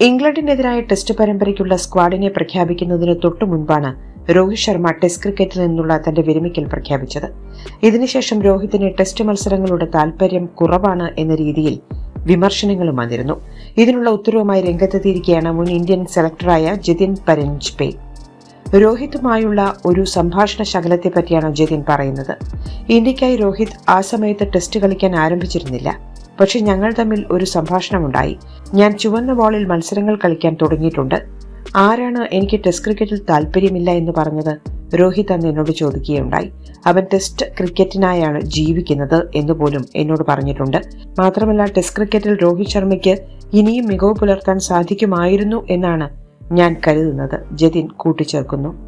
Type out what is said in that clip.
ഇംഗ്ലണ്ടിനെതിരായ ടെസ്റ്റ് പരമ്പരയ്ക്കുള്ള സ്ക്വാഡിനെ പ്രഖ്യാപിക്കുന്നതിന് തൊട്ടു മുൻപാണ് രോഹിത് ശർമ്മ ടെസ്റ്റ് ക്രിക്കറ്റിൽ നിന്നുള്ള തന്റെ വിരമിക്കൽ പ്രഖ്യാപിച്ചത്. ഇതിനുശേഷം രോഹിത്തിന് ടെസ്റ്റ് മത്സരങ്ങളുടെ താൽപര്യം കുറവാണ് എന്ന രീതിയിൽ വിമർശനങ്ങളും വന്നിരുന്നു. ഇതിനുള്ള ഉത്തരവുമായി രംഗത്തെത്തിയിരിക്കുകയാണ് മുൻ ഇന്ത്യൻ സെലക്ടറായ ജിതിൻ പരഞ്ജ്പേ. രോഹിത്തുമായുള്ള ഒരു സംഭാഷണ ശകലത്തെ പറ്റിയാണ് ജതിൻ പറയുന്നത്. ഇന്ത്യക്കായി രോഹിത് ആ സമയത്ത് ടെസ്റ്റ് കളിക്കാൻ ആരംഭിച്ചിരുന്നില്ല. പക്ഷെ ഞങ്ങൾ തമ്മിൽ ഒരു സംഭാഷണമുണ്ടായി. ഞാൻ ചുവന്ന ബോളിൽ മത്സരങ്ങൾ കളിക്കാൻ തുടങ്ങിയിട്ടുണ്ട്. ആരാണ് എനിക്ക് ടെസ്റ്റ് ക്രിക്കറ്റിൽ താല്പര്യമില്ല എന്ന് പറഞ്ഞത്? രോഹിത് അന്ന് എന്നോട് ചോദിക്കുകയുണ്ടായി. അവൻ ടെസ്റ്റ് ക്രിക്കറ്റിനായാണ് ജീവിക്കുന്നത് എന്ന് പോലും എന്നോട് പറഞ്ഞിട്ടുണ്ട്. മാത്രമല്ല ടെസ്റ്റ് ക്രിക്കറ്റിൽ രോഹിത് ശർമ്മയ്ക്ക് ഇനിയും മികവ് പുലർത്താൻ സാധിക്കുമായിരുന്നു എന്നാണ് ഞാൻ കരുതുന്നത്. ജതിൻ കൂട്ടിച്ചേർക്കുന്നു.